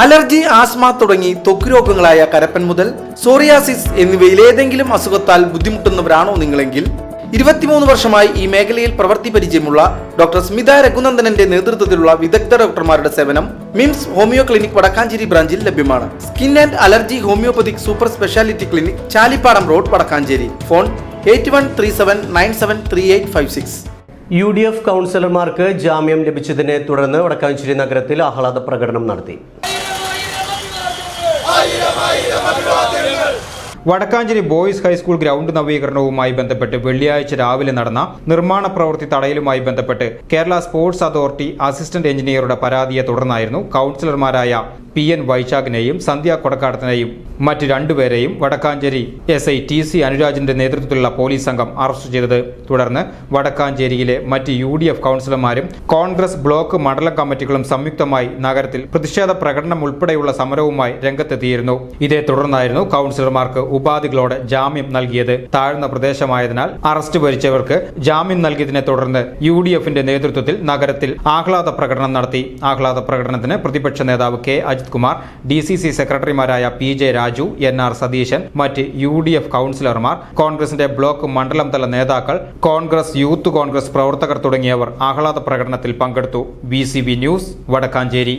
Allergy asthma തുടങ്ങി ത്വക്ക് രോഗങ്ങളായ കരപ്പൻ മുതൽ സോറിയാസിസ് എന്നിവയിൽ ഏതെങ്കിലും അസുഖത്താൽ ബുദ്ധിമുട്ടുന്നവരാണോ നിങ്ങളെങ്കിൽ? ഇരുപത്തിമൂന്ന് വർഷമായി ഈ മേഖലയിൽ പ്രവൃത്തി പരിചയമുള്ള ഡോക്ടർ സ്മിത രഘുനന്ദനന്റെ നേതൃത്വത്തിലുള്ള വിദഗ്ധ ഡോക്ടർമാരുടെ സേവനം മിംസ് ഹോമിയോ ക്ലിനിക് വടക്കാഞ്ചേരി ബ്രാഞ്ചിൽ ലഭ്യമാണ്. Skin and allergy homeopathic super speciality clinic Chalippadam road Vadakkanchery. Phone eight one three seven nine seven three eight five six. U D F കൗൺസിലർമാർക്ക് ജാമ്യം ലഭിച്ചതിനെ തുടർന്ന് വടക്കാഞ്ചേരി നഗരത്തിൽ ആഹ്ലാദ പ്രകടനം നടത്തി. Vadakkanchery boys high school ground നവീകരണവുമായി ബന്ധപ്പെട്ട് വെള്ളിയാഴ്ച രാവിലെ നടന്ന നിർമ്മാണ പ്രവൃത്തി തടയലുമായി ബന്ധപ്പെട്ട് കേരള സ്പോർട്സ് അതോറിറ്റി അസിസ്റ്റന്റ് എഞ്ചിനീയറുടെ പരാതിയെ തുടർന്നായിരുന്നു കൗൺസിലർമാരായ പി എൻ വൈശാഖിനെയും സന്ധ്യ കൊടക്കാടത്തിനെയും മറ്റ് രണ്ടുപേരെയും Vadakkanchery S I T C അനുരാജിന്റെ നേതൃത്വത്തിലുള്ള പോലീസ് സംഘം അറസ്റ്റ് ചെയ്തത്. തുടർന്ന് വടക്കാഞ്ചേരിയിലെ മറ്റ് യു ഡി എഫ് കൗൺസിലർമാരും കോൺഗ്രസ് ബ്ലോക്ക് മണ്ഡലം കമ്മിറ്റികളും സംയുക്തമായി നഗരത്തിൽ പ്രതിഷേധ പ്രകടനം ഉൾപ്പെടെയുള്ള സമരവുമായി രംഗത്തെത്തിയിരുന്നു. ഇതേ തുടർന്നായിരുന്നു കൗൺസിലർമാർക്ക് ഉപാധികളോടെ ജാമ്യം നൽകിയത് താഴ്ന്ന പ്രദേശമായതിനാൽ അറസ്റ്റ് വരിച്ചവർക്ക് ജാമ്യം നൽകിയതിനെ തുടർന്ന് യു ഡി എഫിന്റെ നേതൃത്വത്തിൽ നഗരത്തിൽ ആഹ്ലാദ പ്രകടനം നടത്തി. ആഹ്ലാദ പ്രകടനത്തിന് പ്രതിപക്ഷ നേതാവ് K. Ajith Kumar D C C സെക്രട്ടറിമാരായ P. J. Raju N. R. Satheesan മറ്റ് യു ഡി എഫ് കൗൺസിലർമാർ കോൺഗ്രസിന്റെ ബ്ലോക്ക് മണ്ഡലം തല നേതാക്കൾ കോൺഗ്രസ് യൂത്ത് കോൺഗ്രസ് പ്രവർത്തകർ തുടങ്ങിയവർ ആഹ്ലാദ പ്രകടനത്തിൽ പങ്കെടുത്തു. B news Vadakkanchery.